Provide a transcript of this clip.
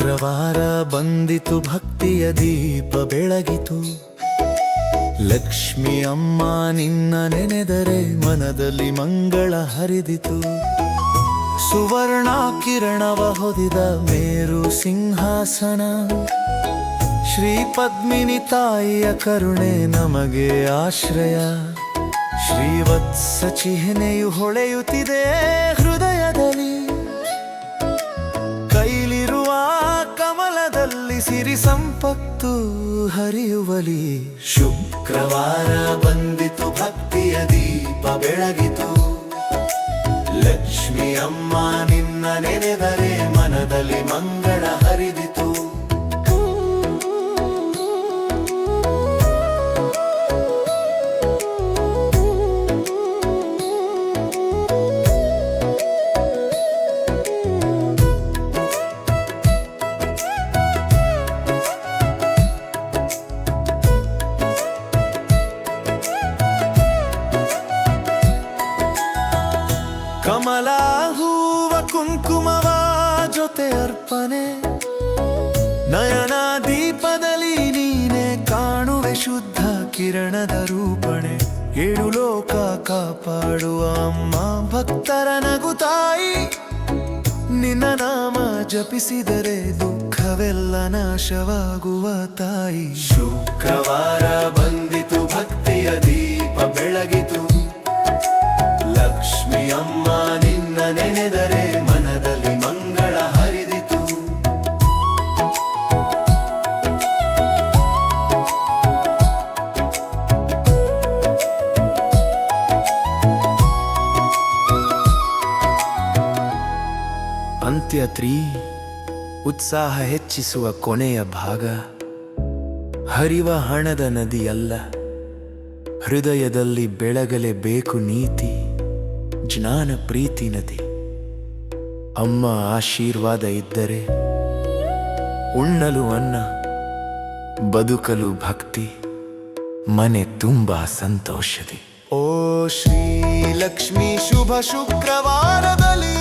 ಶುಕ್ರವಾರ ಬಂದಿತು ಭಕ್ತಿಯ ದೀಪ ಬೆಳಗಿತು. ಲಕ್ಷ್ಮಿ ಅಮ್ಮ ನಿನ್ನ ನೆನೆದರೆ ಮನದಲ್ಲಿ ಮಂಗಳ ಹರಿದಿತು. ಸುವರ್ಣ ಕಿರಣವ ಹೊದಿದ ಮೇರು ಸಿಂಹಾಸನ. ಶ್ರೀ ಪದ್ಮಿನಿ ತಾಯಿಯ ಕರುಣೆ ನಮಗೆ ಆಶ್ರಯ. ಶ್ರೀವತ್ಸ ಚಿಹ್ನೆಯು ಹೊಳೆಯುತ್ತಿದೆ ಹೃದಯದಲ್ಲಿ. ಸಂಪತ್ತು ಹರಿಯುವಲಿ. ಶುಕ್ರವಾರ ಬಂದಿತು ಭಕ್ತಿಯ ದೀಪ ಬೆಳಗಿತು. ಲಕ್ಷ್ಮಿ ಅಮ್ಮ ನಿನ್ನ ನೆನೆದರೆ ಮನದಲ್ಲಿ ಮಂಗಳ ಕಮಲ ಹೂವ ಕುಂಕುಮವ ಜೊತೆ ಅರ್ಪಣೆ. ನಯನ ದೀಪದಲ್ಲಿ ನೀನೆ ಕಾಣುವೆ ಶುದ್ಧ ಕಿರಣದ ರೂಪಣೆ. ಏಳು ಲೋಕ ಕಾಪಾಡುವ ಅಮ್ಮ ಭಕ್ತರ ನಗುತಾಯಿ ನಿನ್ನ ನಾಮ ಜಪಿಸಿದರೆ ದುಃಖವೆಲ್ಲ ನಾಶವಾಗುವ ತಾಯಿ. ಶುಕ್ರವಾರ ಬಂದಿತು ನೆನೆದರೆ ಮನದಲ್ಲಿ ಮಂಗಳ ಹರಿದಿತು. ಅಂತ್ಯತ್ರಿ, ಉತ್ಸಾಹ ಹೆಚ್ಚಿಸುವ ಕೊನೆಯ ಭಾಗ. ಹರಿವ ಹಣದ ನದಿಯಲ್ಲ, ಹೃದಯದಲ್ಲಿ ಬೆಳಗಲೇಬೇಕು ನೀತಿ. ಜ್ಞಾನ ಪ್ರೀತಿ ನದಿ. ಅಮ್ಮ ಆಶೀರ್ವಾದ ಇದ್ದರೆ ಉಣ್ಣಲು ಅನ್ನ, ಬದುಕಲು ಭಕ್ತಿ, ಮನೆ ತುಂಬಾ ಸಂತೋಷದಿ. ಓ ಶ್ರೀ ಲಕ್ಷ್ಮಿ ಶುಭ ಶುಕ್ರವಾರದಲ್ಲಿ